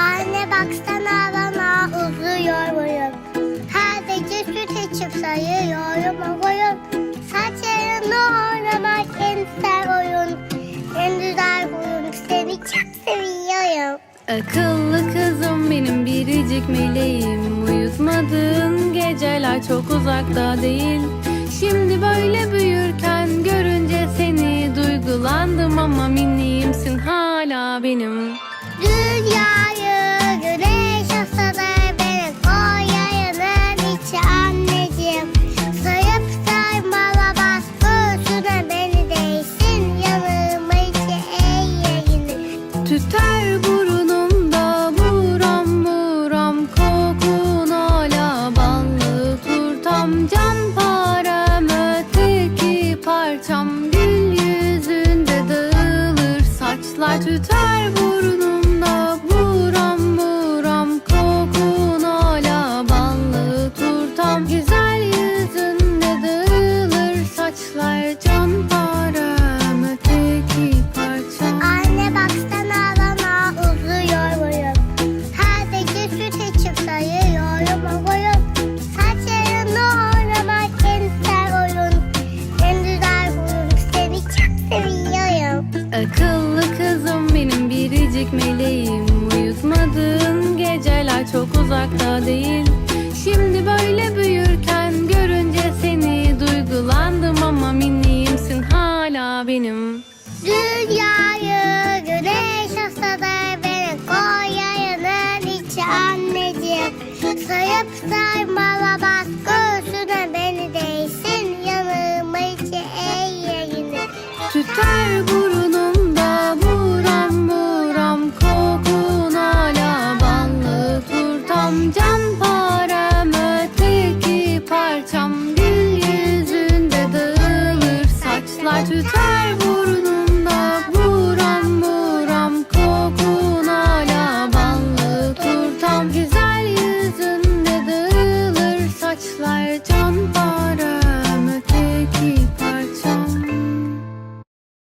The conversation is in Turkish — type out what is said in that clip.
Anne baksana bana uzuyor boyum. Her gece süt içip sayıyorum o boyun. Saçlarını oynamak en güzel oyun. En güzel oyun seni çok seviyorum. Akıllı kızım benim biricik meleğim Uyutmadığın geceler çok uzakta değil Şimdi böyle büyürken görünce seni Duygulandım ama minniyimsin hala benim saçlar tüter burnumda buram buram kokun hala ballı turtam güzel yüzünde dağılır saçlar can param öteki parçam Anne baksana bana uzuyor boyum. Gece süt içip sayıyorum o boyun. Saçlarını oynamak en güzel oyun. En güzel oyun seni çok seviyorum. Akıllı gitmeliyim Uyutmadığın geceler çok uzakta değil. Şimdi böyle büyürken görünce seni duygulandım ama minniyimsin hala benim. Dünyayı güneş ısıtır beni Konya'nın içi anneciğim. Sayıp saymalamaz göğsüne beni değsin Yanıma içi ey yayını. Tüter bu